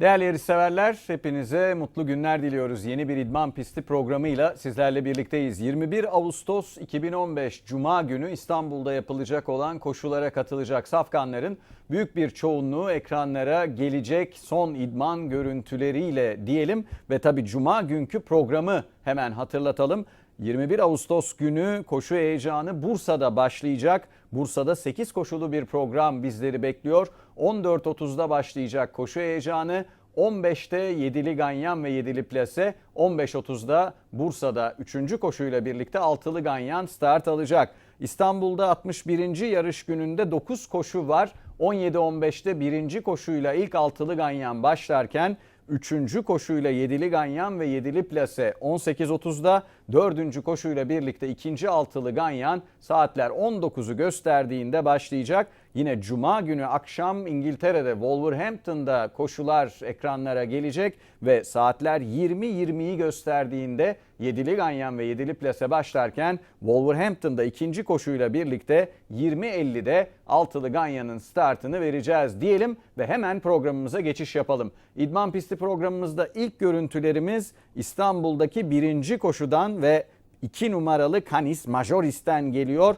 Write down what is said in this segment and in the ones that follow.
Değerli yarışseverler, hepinize mutlu günler diliyoruz. Yeni bir idman pisti programıyla sizlerle birlikteyiz. 21 Ağustos 2015 Cuma günü İstanbul'da yapılacak olan koşulara katılacak safkanların büyük bir çoğunluğu ekranlara gelecek son idman görüntüleriyle diyelim ve tabi Cuma günkü programı hemen hatırlatalım. 21 Ağustos günü koşu heyecanı Bursa'da başlayacak. Bursa'da 8 koşulu bir program bizleri bekliyor. 14.30'da başlayacak koşu heyecanı. 15'te 7'li Ganyan ve 7'li Plase, 15.30'da Bursa'da 3. koşuyla birlikte 6'lı Ganyan start alacak. İstanbul'da 61. yarış gününde 9 koşu var. 17-15'te 1. koşuyla ilk 6'lı Ganyan başlarken 3. koşuyla 7'li Ganyan ve 7'li Plase 18.30'da 4. koşuyla birlikte 2. altılı Ganyan saatler 19'u gösterdiğinde başlayacak. Yine Cuma günü akşam İngiltere'de Wolverhampton'da koşular ekranlara gelecek ve saatler 20-20'yi gösterdiğinde 7'li Ganyan ve 7'li Plase başlarken Wolverhampton'da ikinci koşuyla birlikte 20.50'de altılı Ganyan'ın startını vereceğiz diyelim ve hemen programımıza geçiş yapalım. İdman pisti programımızda ilk görüntülerimiz İstanbul'daki birinci koşudan ve 2 numaralı Canis Majoris'ten geliyor.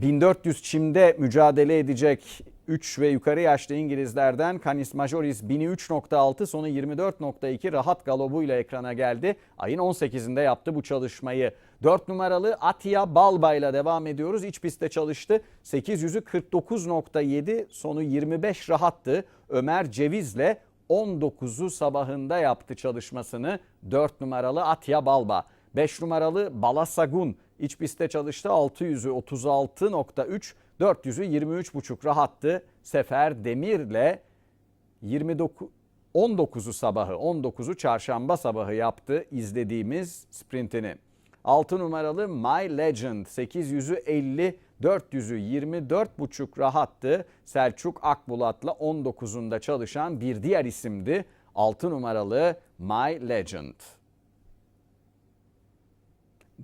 1400 çimde mücadele edecek 3 ve yukarı yaşlı İngilizlerden Canis Majoris 1003.6 sonu 24.2 rahat galobuyla ekrana geldi. Ayın 18'inde yaptı bu çalışmayı. 4 numaralı Atia Balba ile devam ediyoruz. İç pistte çalıştı. 800'ü 49.7 sonu 25 rahattı. Ömer Ceviz'le 19'u sabahında yaptı çalışmasını 4 numaralı Atya Balba. 5 numaralı Balasagun iç pistte çalıştı 600'ü 36.3 400'ü 23.5 rahattı. Sefer Demir'le 29 19'u sabahı 19'u çarşamba sabahı yaptı izlediğimiz sprintini. 6 numaralı My Legend 800'ü 50 400'ü 24,5 rahattı. Selçuk Akbulat'la 19'unda çalışan bir diğer isimdi. 6 numaralı My Legend.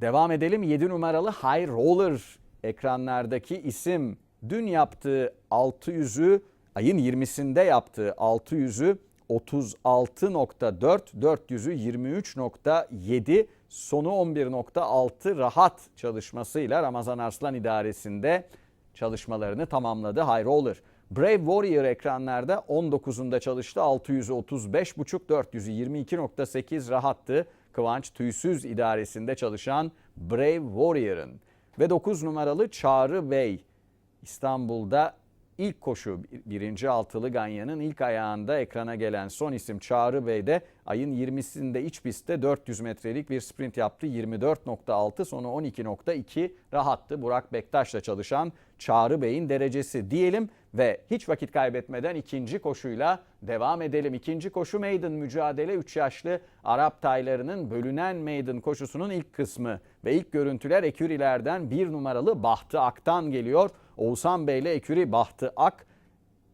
Devam edelim 7 numaralı High Roller ekranlardaki isim. Dün yaptığı 600'ü ayın 20'sinde yaptığı 600'ü 36.4, 400'ü 23.7, sonu 11.6 rahat çalışmasıyla Ramazan Arslan idaresinde çalışmalarını tamamladı High Roller. Brave Warrior ekranlarda 19'unda çalıştı. 600'ü 35.5, 400'ü 22.8 rahattı. Kıvanç Tüysüz idaresinde çalışan Brave Warrior'ın. Ve 9 numaralı Çağrı Bey İstanbul'da ilk koşu birinci altılı Ganyan'ın ilk ayağında ekrana gelen son isim Çağrı Bey de ayın 20'sinde iç pistte 400 metrelik bir sprint yaptı. 24.6 sonu 12.2 rahattı. Burak Bektaş'la çalışan Çağrı Bey'in derecesi diyelim ve hiç vakit kaybetmeden ikinci koşuyla devam edelim. İkinci koşu maiden mücadele 3 yaşlı Arap taylarının bölünen maiden koşusunun ilk kısmı ve ilk görüntüler Ekürilerden bir numaralı Bahtı Ak'tan geliyor. Oğuzhan Bey ile Eküri Bahtı Ak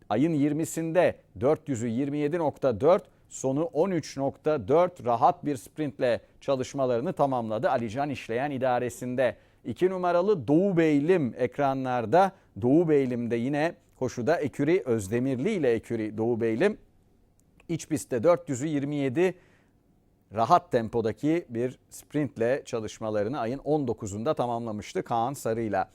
ayın 20'sinde 400'ü 27.4 sonu 13.4 rahat bir sprintle çalışmalarını tamamladı. Alican işleyen idaresinde. 2 numaralı Doğu Beylim ekranlarda. Doğu Beylim'de yine koşuda Eküri Özdemirli ile Eküri Doğu Beylim. İç pistte 400'ü 27 rahat tempodaki bir sprintle çalışmalarını ayın 19'unda tamamlamıştı Kaan Sarı'yla.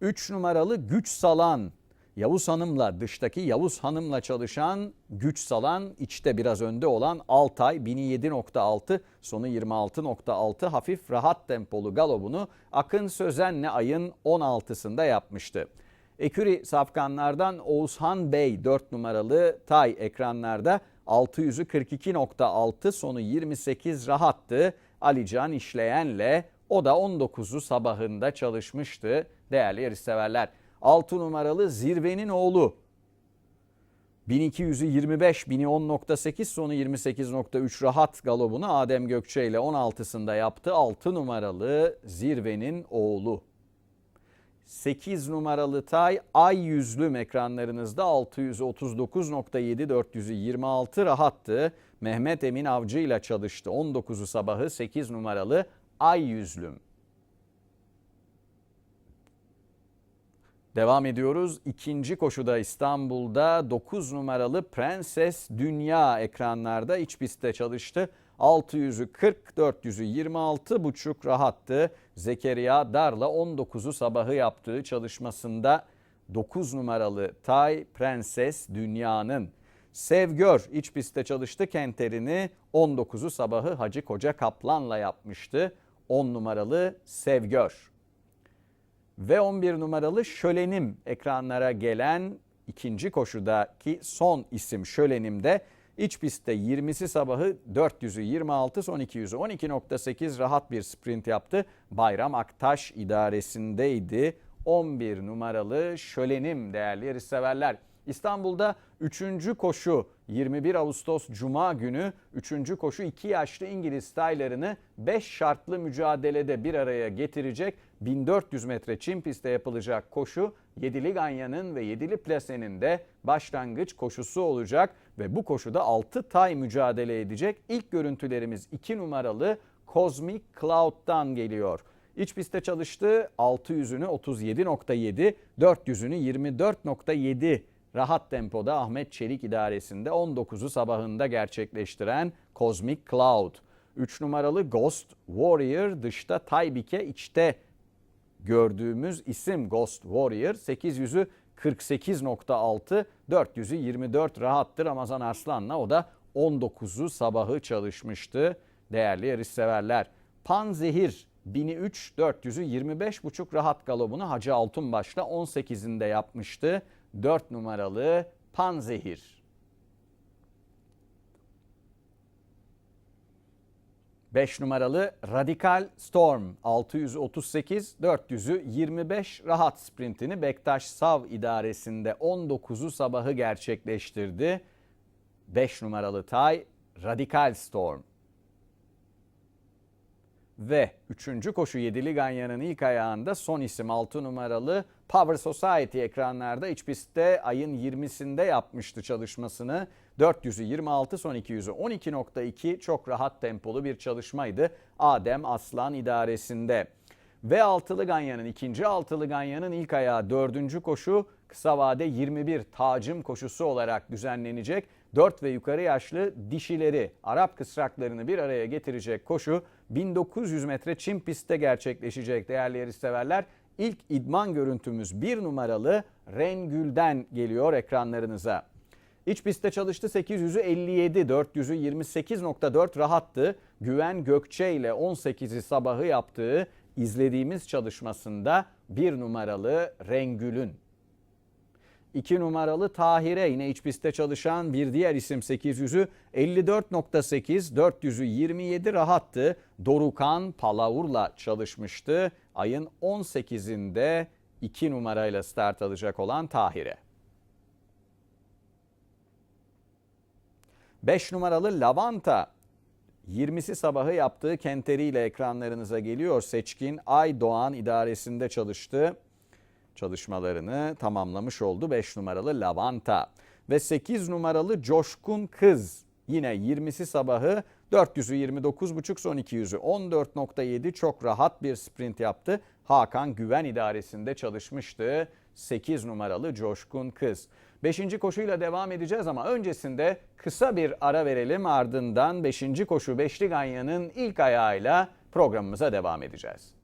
3 numaralı Güç Salan Yavuz Hanım'la dıştaki Yavuz Hanım'la çalışan güç salan içte biraz önde olan Altay 1007.6 sonu 26.6 hafif rahat tempolu galobunu Akın Sözen'le ayın 16'sında yapmıştı. Eküri safkanlardan Oğuzhan Bey 4 numaralı Tay ekranlarda 600'ü 42.6 sonu 28 rahattı. Alican işleyenle o da 19'u sabahında çalışmıştı değerli yarışseverler. 6 numaralı Zirvenin oğlu 1200'ü 25, 1010.8 sonu 28.3 rahat galobunu Adem Gökçe ile 16'sında yaptı. 6 numaralı Zirvenin oğlu. 8 numaralı Tay ay yüzlüm ekranlarınızda 639.7 426 rahattı. Mehmet Emin Avcı ile çalıştı. 19'u sabahı 8 numaralı ay yüzlüm. Devam ediyoruz. İkinci koşuda İstanbul'da 9 numaralı Prenses Dünya ekranlarda iç pistte çalıştı. 600'ü 40, 400'ü 26 buçuk rahattı. Zekeriya Dar'la 19'u sabahı yaptığı çalışmasında 9 numaralı Tay Prenses Dünya'nın Sevgör iç pistte çalıştı kenterini 19'u sabahı Hacı Koca Kaplan'la yapmıştı. 10 numaralı Sevgör ve 11 numaralı Şölenim ekranlara gelen ikinci koşudaki son isim Şölenim'de iç pistte 20'si sabahı 400'ü 26 son 200'ü 12.8 rahat bir sprint yaptı. Bayram Aktaş idaresindeydi. 11 numaralı Şölenim değerli yarışseverler. İstanbul'da 3. koşu 21 Ağustos Cuma günü 3. koşu 2 yaşlı İngiliz taylarını 5 şartlı mücadelede bir araya getirecek 1400 metre çim pistte yapılacak koşu Yedili Ganya'nın ve Yedili Plase'nin de başlangıç koşusu olacak ve bu koşuda 6 tay mücadele edecek. İlk görüntülerimiz 2 numaralı Cosmic Cloud'dan geliyor. İç pistte çalıştı 600'ünü 37.7, 400'ünü 24.7 rahat tempoda Ahmet Çelik idaresinde 19'u sabahında gerçekleştiren Cosmic Cloud. 3 numaralı Ghost Warrior dışta Taybike içte gördüğümüz isim Ghost Warrior 800'ü 48.6 400'ü 24 rahattır Ramazan Arslan'la o da 19'u sabahı çalışmıştı değerli yarışseverler. Panzehir 1003 400'ü 25.5 rahat galobunu Hacı Altunbaş'la 18'inde yapmıştı. 4 numaralı Panzehir. 5 numaralı Radikal Storm 638 400'ü 25 rahat sprintini Bektaş Sav idaresinde 19'u sabahı gerçekleştirdi. 5 numaralı Tay Radikal Storm. Ve 3. koşu 7'li Ganyan'ın ilk ayağında son isim 6 numaralı Power Society ekranlarda iç pistte ayın 20'sinde yapmıştı çalışmasını. 400'ü 26 son 200'ü 12.2 çok rahat tempolu bir çalışmaydı. Adem Aslan idaresinde. Ve altılı Ganyan'ın ikinci altılı Ganyan'ın ilk ayağı dördüncü koşu kısa vade 21 tacım koşusu olarak düzenlenecek. 4 ve yukarı yaşlı dişileri Arap kısraklarını bir araya getirecek koşu 1900 metre çim pistte gerçekleşecek değerli yarışseverler. İlk idman görüntümüz bir numaralı Rengül'den geliyor ekranlarınıza. İç pistte çalıştı 800'ü 57, 400'ü 28.4 rahattı. Güven Gökçe ile 18'i sabahı yaptığı izlediğimiz çalışmasında bir numaralı Rengül'ün 2 numaralı Tahire yine iç pistte çalışan bir diğer isim 800'ü 54.8 400'ü 27 rahattı. Dorukan Palavur'la çalışmıştı. Ayın 18'inde 2 numarayla start alacak olan Tahire. 5 numaralı Lavanta 20'si sabahı yaptığı kenteriyle ekranlarınıza geliyor. Seçkin Ay Doğan idaresinde çalıştı çalışmalarını tamamlamış oldu 5 numaralı Lavanta. Ve 8 numaralı Coşkun Kız yine 20'si sabahı 400'ü 29.5 son 200'ü 14.7 çok rahat bir sprint yaptı. Hakan Güven idaresinde çalışmıştı 8 numaralı Coşkun Kız. 5. koşuyla devam edeceğiz ama öncesinde kısa bir ara verelim ardından 5. koşu Beşli Ganya'nın ilk ayağıyla programımıza devam edeceğiz.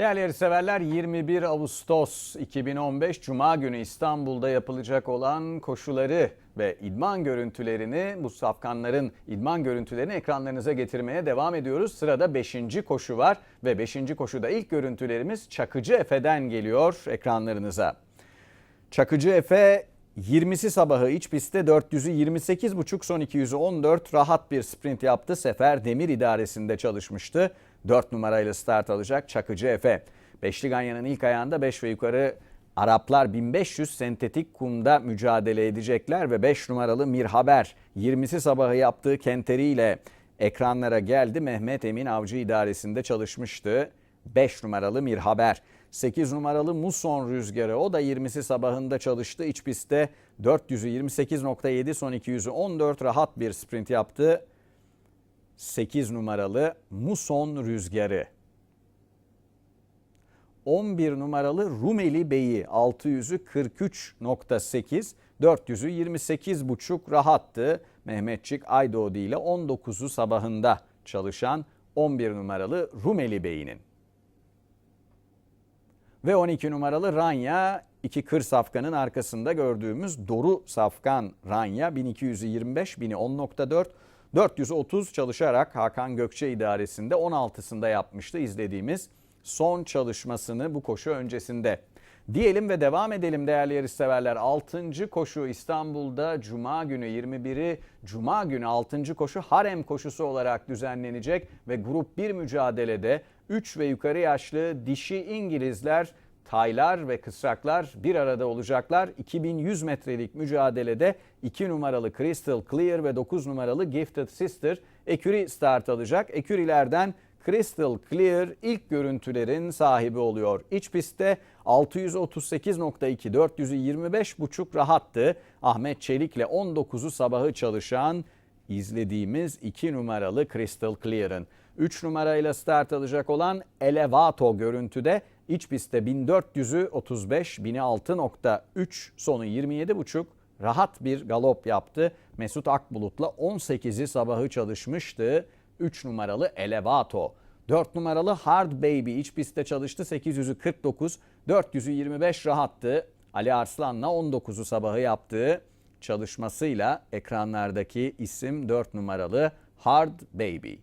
Değerli yarışseverler 21 Ağustos 2015 Cuma günü İstanbul'da yapılacak olan koşuları ve idman görüntülerini bu safkanların idman görüntülerini ekranlarınıza getirmeye devam ediyoruz. Sırada 5. koşu var ve 5. koşuda ilk görüntülerimiz Çakıcı Efe'den geliyor ekranlarınıza. Çakıcı Efe 20'si sabahı iç pistte 400'ü 28,5 son 200'ü 14 rahat bir sprint yaptı. Sefer Demir idaresinde çalışmıştı. 4 numarayla start alacak Çakıcı Efe. Beşli Ganyan'ın ilk ayağında 5 ve yukarı Araplar 1500 sentetik kumda mücadele edecekler ve 5 numaralı Mirhaber 20'si sabahı yaptığı kenteriyle ekranlara geldi. Mehmet Emin Avcı idaresinde çalışmıştı. 5 numaralı Mirhaber. 8 numaralı Muson Rüzgarı o da 20'si sabahında çalıştı. İç pistte 400'ü 28.7 son 200'ü 14 rahat bir sprint yaptı. 8 numaralı Muson Rüzgarı. 11 numaralı Rumeli Bey'i 600'ü 43.8, 400'ü 28.5 rahattı. Mehmetçik Aydoğdu ile 19'u sabahında çalışan 11 numaralı Rumeli Bey'inin. Ve 12 numaralı Ranya, iki kır safkanın arkasında gördüğümüz Doru Safkan Ranya 1225, 1010.4, 430 çalışarak Hakan Gökçe idaresinde 16'sında yapmıştı izlediğimiz son çalışmasını bu koşu öncesinde. Diyelim ve devam edelim değerli yarışseverler. 6. koşu İstanbul'da Cuma günü 21'i Cuma günü 6. koşu harem koşusu olarak düzenlenecek ve grup 1 mücadelede 3 ve yukarı yaşlı dişi İngilizler Taylar ve kısraklar bir arada olacaklar. 2100 metrelik mücadelede 2 numaralı Crystal Clear ve 9 numaralı Gifted Sister Eküri start alacak. Ekürilerden Crystal Clear ilk görüntülerin sahibi oluyor. İç pistte 638.2 425.5 rahattı. Ahmet Çelik'le 19'u sabahı çalışan izlediğimiz 2 numaralı Crystal Clear'ın. 3 numarayla start alacak olan Elevato görüntüde iç pistte 1400'ü 35, 1006.3 sonu 27.5 rahat bir galop yaptı. Mesut Akbulut'la 18'i sabahı çalışmıştı. 3 numaralı Elevato. 4 numaralı Hard Baby iç pistte çalıştı. 800'ü 49, 400'ü 25 rahattı. Ali Arslan'la 19'u sabahı yaptığı çalışmasıyla ekranlardaki isim 4 numaralı Hard Baby.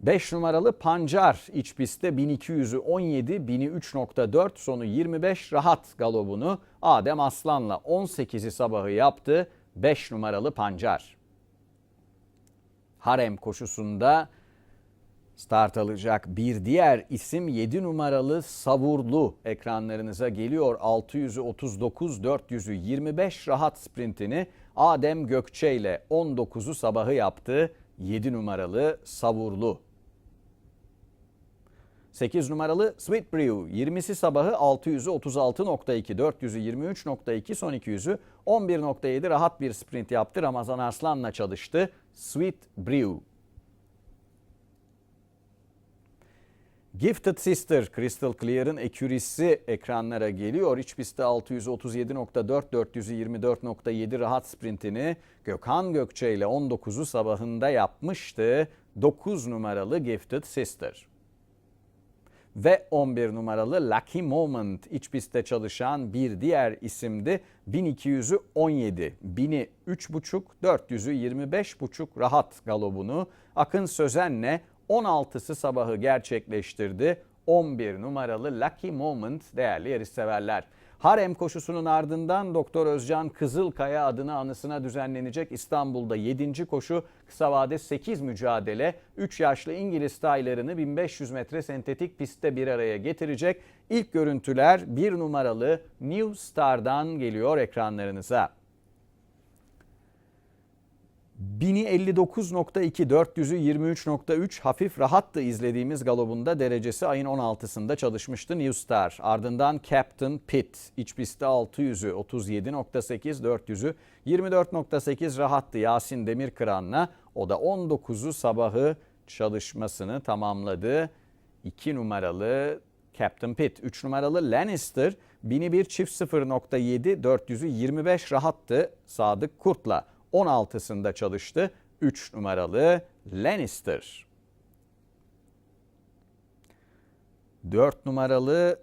5 numaralı Pancar iç pistte 1200'ü 17, 1003.4 sonu 25 rahat galobunu Adem Aslan'la 18'i sabahı yaptı. 5 numaralı Pancar. Harem koşusunda start alacak bir diğer isim 7 numaralı Savurlu ekranlarınıza geliyor. 600'ü 39, 400'ü 25 rahat sprintini Adem Gökçe ile 19'u sabahı yaptı. 7 numaralı Savurlu. 8 numaralı Sweet Brew 20'si sabahı 600'ü 36.2, 400'ü 23.2, son 200'ü 11.7 rahat bir sprint yaptı. Ramazan Arslan'la çalıştı. Sweet Brew. Gifted Sister Crystal Clear'ın ekürisi ekranlara geliyor. İç pistte 637.4, 424.7 rahat sprintini Gökhan Gökçe ile 19'u sabahında yapmıştı. 9 numaralı Gifted Sister ve 11 numaralı Lucky Moment iç pistte çalışan bir diğer isimdi. 1200'ü 17, 1000'i 3.5, 400'ü 25.5 rahat galobunu Akın Sözen'le 16'sı sabahı gerçekleştirdi. 11 numaralı Lucky Moment değerli yarışseverler. Harem koşusunun ardından Doktor Özcan Kızılkaya adına anısına düzenlenecek İstanbul'da 7. koşu kısa vade 8 mücadele 3 yaşlı İngiliz taylarını 1500 metre sentetik pistte bir araya getirecek. İlk görüntüler 1 numaralı New Star'dan geliyor ekranlarınıza. 1000'i 59.2, 400'ü 23.3 hafif rahattı izlediğimiz galobunda derecesi ayın 16'sında çalışmıştı New Star. Ardından Captain Pitt iç pistte 600'ü 37.8, 400'ü 24.8 rahattı Yasin Demirkıran'la. O da 19'u sabahı çalışmasını tamamladı. 2 numaralı Captain Pitt, 3 numaralı Lannister 1001 çift 0.7, 400'ü 25 rahattı Sadık Kurt'la. 16'sında çalıştı. 3 numaralı Lannister. 4 numaralı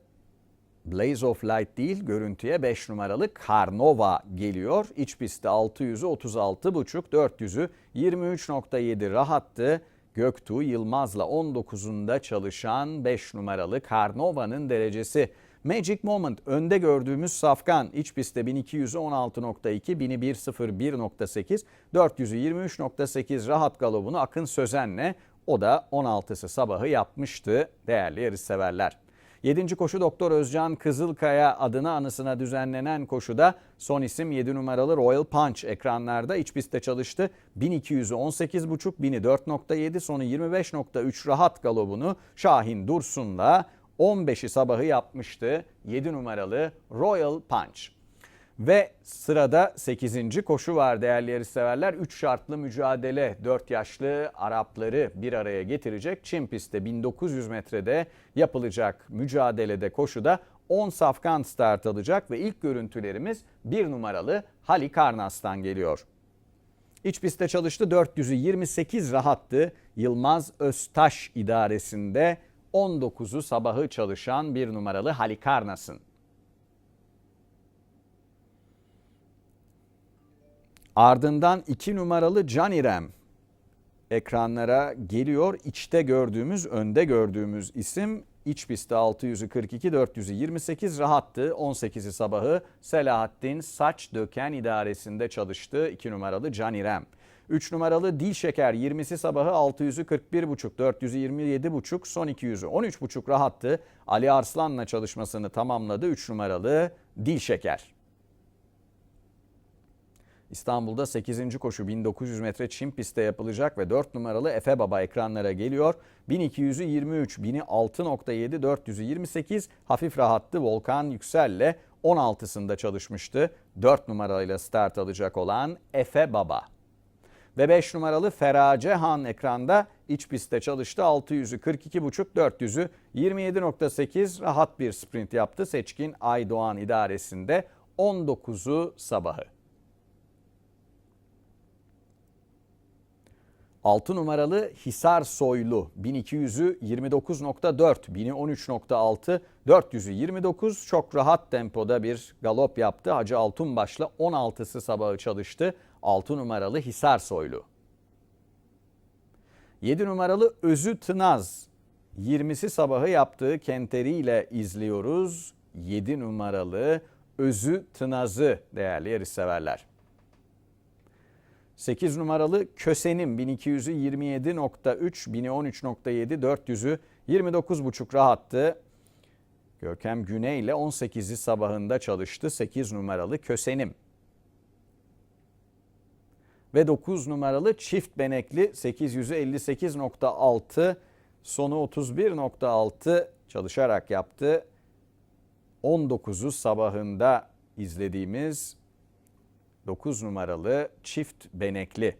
Blaze of Light değil görüntüye 5 numaralı Carnova geliyor. İç pistte 600'ü 36,5 400'ü 23.7 rahattı. Göktuğ Yılmaz'la 19'unda çalışan 5 numaralı Carnova'nın derecesi. Magic Moment önde gördüğümüz Safkan iç pistte 1200'ü 16.2, 1000'i 1.01.8, 400'ü 23.8 rahat galobunu Akın Sözen'le o da 16'sı sabahı yapmıştı değerli yarışseverler. 7. koşu Doktor Özcan Kızılkaya adına anısına düzenlenen koşuda son isim 7 numaralı Royal Punch ekranlarda iç pistte çalıştı. 1200'ü 18.5, 1000'i 4.7, sonu 25.3 rahat galobunu Şahin Dursun'la 15'i sabahı yapmıştı 7 numaralı Royal Punch. Ve sırada 8. koşu var değerli yarışseverler. 3 şartlı mücadele 4 yaşlı Arapları bir araya getirecek. Çin pistte 1900 metrede yapılacak mücadelede koşuda 10 safkan start alacak ve ilk görüntülerimiz 1 numaralı Halikarnas'tan geliyor. İç pistte çalıştı 400'ü 28 rahattı. Yılmaz Öztaş idaresinde 19'u sabahı çalışan 1 numaralı Halikarnas'ın. Ardından 2 numaralı Canirem ekranlara geliyor. İçte gördüğümüz, önde gördüğümüz isim iç pistte 600'ü 42, 400'ü 28 rahattı. 18'i sabahı Selahattin Saç Döken idaresinde çalıştı 2 numaralı Canirem. 3 numaralı Dil Şeker 20'si sabahı 600'ü 41,5, 400'ü 27,5, son 200'ü 13,5 rahattı. Ali Arslan'la çalışmasını tamamladı 3 numaralı Dil Şeker. İstanbul'da 8. koşu 1900 metre çim pistte yapılacak ve 4 numaralı Efe Baba ekranlara geliyor. 1200'ü 23, 1000'i 6.7, 400'ü 28 hafif rahattı Volkan Yüksel'le 16'sında çalışmıştı. 4 numarayla start alacak olan Efe Baba. Ve 5 numaralı Ferace Han ekranda iç pistte çalıştı. 600'ü 42.5, 400'ü 27.8 rahat bir sprint yaptı. Seçkin Aydoğan idaresinde 19'u sabahı. 6 numaralı Hisar Soylu 1200'ü 29.4, 1000'i 13.6, 400'ü 29 çok rahat tempoda bir galop yaptı. Hacı Altunbaş'la 16'sı sabahı çalıştı. 6 numaralı Hisar Soylu. 7 numaralı Özü Tınaz 20'si sabahı yaptığı kenteriyle izliyoruz. 7 numaralı Özü Tınaz'ı değerli yarışseverler. 8 numaralı Kösenim 1200'ü 27.3, 1000'i 13.7, 400'ü 29.5 rahattı. Görkem Güney ile 18'i sabahında çalıştı 8 numaralı Kösenim. Ve 9 numaralı Çift Benekli 800'ü 58.6, sonu 31.6 çalışarak yaptı. 19'u sabahında izlediğimiz 9 numaralı çift benekli.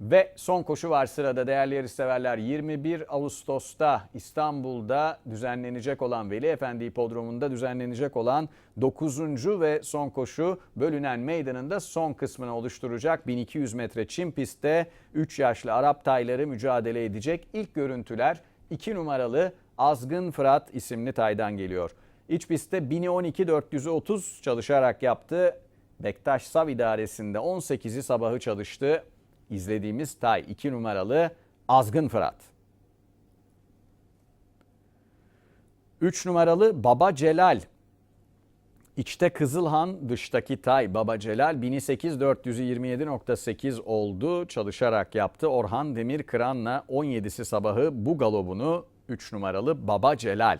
Ve son koşu var sırada değerli yarışseverler. 21 Ağustos'ta İstanbul'da düzenlenecek olan Veli Efendi Hipodromu'nda düzenlenecek olan 9. ve son koşu bölünen meydanında son kısmını oluşturacak. 1200 metre çim pistte 3 yaşlı Arap tayları mücadele edecek. İlk görüntüler 2 numaralı Azgın Fırat isimli taydan geliyor. İç pistte 1000'i 12 400'ü 30 çalışarak yaptı. Bektaş Sav idaresinde 18'i sabahı çalıştı. İzlediğimiz tay 2 numaralı Azgın Fırat. 3 numaralı Baba Celal. İçte Kızılhan, dıştaki Tay Baba Celal 1008 427.8 oldu. Çalışarak yaptı. Orhan Demir Kıran'la 17'si sabahı bu galobunu 3 numaralı Baba Celal.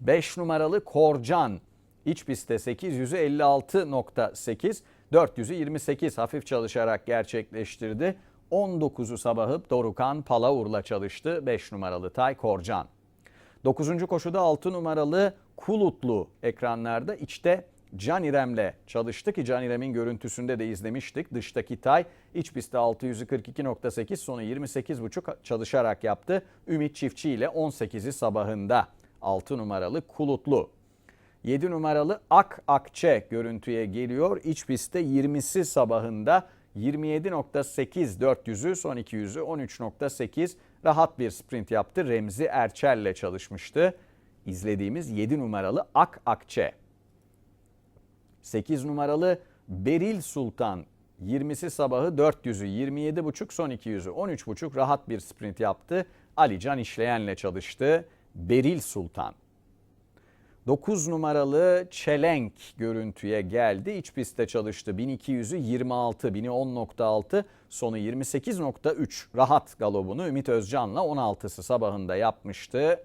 5 numaralı Korcan İç pistte 800'ü 56.8, 400'ü 28 hafif çalışarak gerçekleştirdi. 19'u sabahı Dorukan Palavur'la çalıştı 5 numaralı Tay Korcan. 9. koşuda 6 numaralı Kulutlu ekranlarda içte Can İrem'le çalıştı ki Can İrem'in görüntüsünde de izlemiştik. Dıştaki Tay iç pistte 642.8 sonu 28.5 çalışarak yaptı. Ümit Çiftçi ile 18'i sabahında 6 numaralı Kulutlu 7 numaralı Ak Akçe görüntüye geliyor. İç pistte 20'si sabahında 27.8 400'ü son 200'ü 13.8 rahat bir sprint yaptı. Remzi Erçel'le çalışmıştı. İzlediğimiz 7 numaralı Ak Akçe. 8 numaralı Beril Sultan 20'si sabahı 400'ü 27,5 son 200'ü 13,5 rahat bir sprint yaptı. Ali Can İşleyen'le çalıştı. Beril Sultan. 9 numaralı Çelenk görüntüye geldi. İç pistte çalıştı. 1200'ü 26, 1000'i 10.6, sonu 28.3. Rahat galobunu Ümit Özcan'la 16'sı sabahında yapmıştı.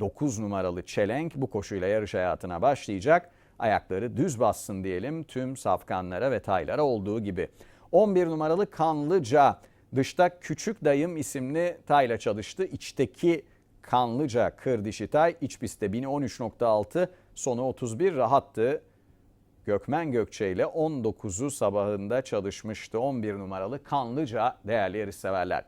9 numaralı Çelenk bu koşuyla yarış hayatına başlayacak. Ayakları düz bassın diyelim tüm safkanlara ve taylara olduğu gibi. 11 numaralı Kanlıca dışta Küçük Dayım isimli tayla çalıştı. İçteki Kanlıca kır dişi tay iç pistte 1013.6 sonu 31 rahattı. Gökmen Gökçe ile 19'u sabahında çalışmıştı 11 numaralı Kanlıca değerli yarışseverler.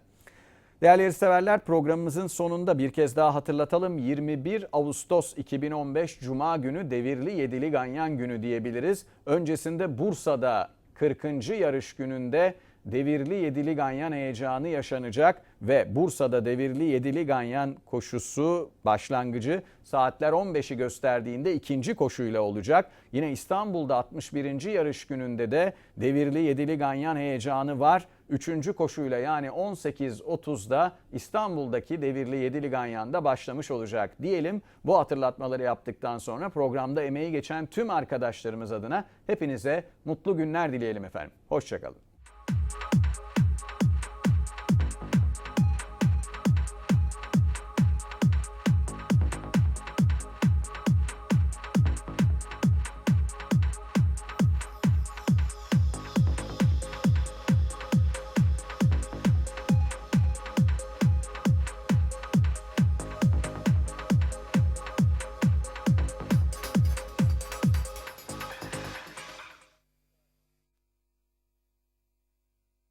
Değerli yarışseverler programımızın sonunda bir kez daha hatırlatalım. 21 Ağustos 2015 Cuma günü devirli yedili ganyan günü diyebiliriz. Öncesinde Bursa'da 40. yarış gününde devirli yedili ganyan heyecanı yaşanacak ve Bursa'da devirli yedili ganyan koşusu başlangıcı saatler 15'i gösterdiğinde ikinci koşuyla olacak. Yine İstanbul'da 61. yarış gününde de devirli yedili ganyan heyecanı var. Üçüncü koşuyla yani 18.30'da İstanbul'daki devirli yedili ganyanda başlamış olacak diyelim. Bu hatırlatmaları yaptıktan sonra programda emeği geçen tüm arkadaşlarımız adına hepinize mutlu günler dileyelim efendim. Hoşçakalın.